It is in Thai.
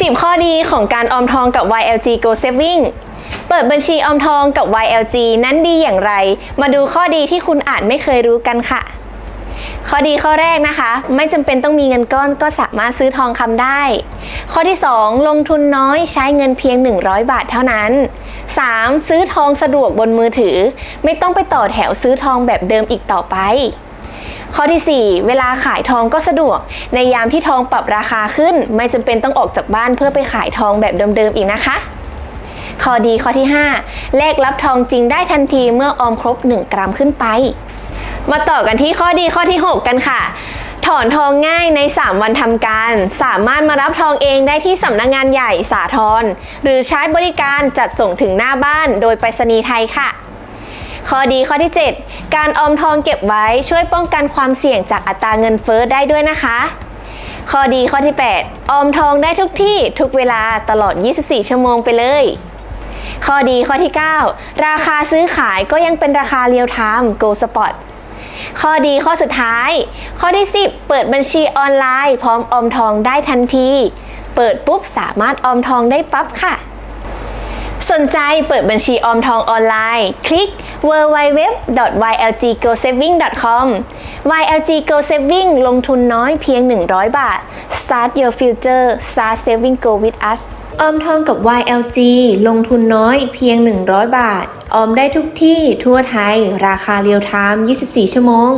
10 ข้อดีของการออมทองกับ YLG Go Saving เปิดบัญชีออมทองกับ YLG นั้นดีอย่างไร มาดูข้อดีที่คุณอาจไม่เคยรู้กันค่ะ ข้อดีข้อแรกนะคะ ไม่จำเป็นต้องมีเงินก้อนก็สามารถซื้อทองคำได้ ข้อที่ 2 ลงทุนน้อยใช้เงินเพียง 100 บาทเท่านั้น 3. ซื้อทองสะดวกบนมือถือ ไม่ต้องไปต่อแถวซื้อทองแบบเดิมอีกต่อไป ข้อที่ 4 เวลาขายทองก็สะดวก ในยามที่ทองปรับราคาขึ้น ไม่จำเป็นต้องออกจากบ้านเพื่อไปขายทองแบบเดิมๆอีกนะคะ ข้อดีข้อที่ 5 แลกรับทองจริงได้ทันทีเมื่อออมครบ 1 กรัมขึ้นไป มาต่อกันที่ข้อดีข้อที่ 6 กันค่ะถอนทองง่ายใน 3 วันทำการ สามารถมารับทองเองได้ที่สำนักงงานใหญ่สาทรหรือใช้บริการจัดส่งถึงหน้าบ้านโดยไปรษณีย์ไทยค่ะ ข้อดีข้อที่ 7 การออมทองเก็บไว้ช่วยป้องกันความเสี่ยงจากอัตราเงินเฟ้อได้ด้วยนะคะ ข้อดีข้อที่ 8 ออมทองได้ทุกที่ทุกเวลาตลอด 24 ชั่วโมงไปเลย ข้อดีข้อที่ 9 ราคาซื้อขายก็ยังเป็นราคาเรียลไทม์ Go Spot ข้อดีข้อสุดท้าย ข้อที่ 10 เปิดบัญชีออนไลน์ พร้อมออมทองได้ทันที เปิดปุ๊บสามารถออมทองได้ปั๊บค่ะ สนใจเปิดบัญชีออมทองออนไลน์ คลิก www.ylggosaving.com YLG Go Saving ลงทุนน้อยเพียง 100 บาท Start your future Start saving go with us ออมทองกับ YLG ลงทุนน้อยเพียง 100 บาท ออมได้ทุกที่ทั่วไทย ราคาเรียลไทม์24 ชั่วโมง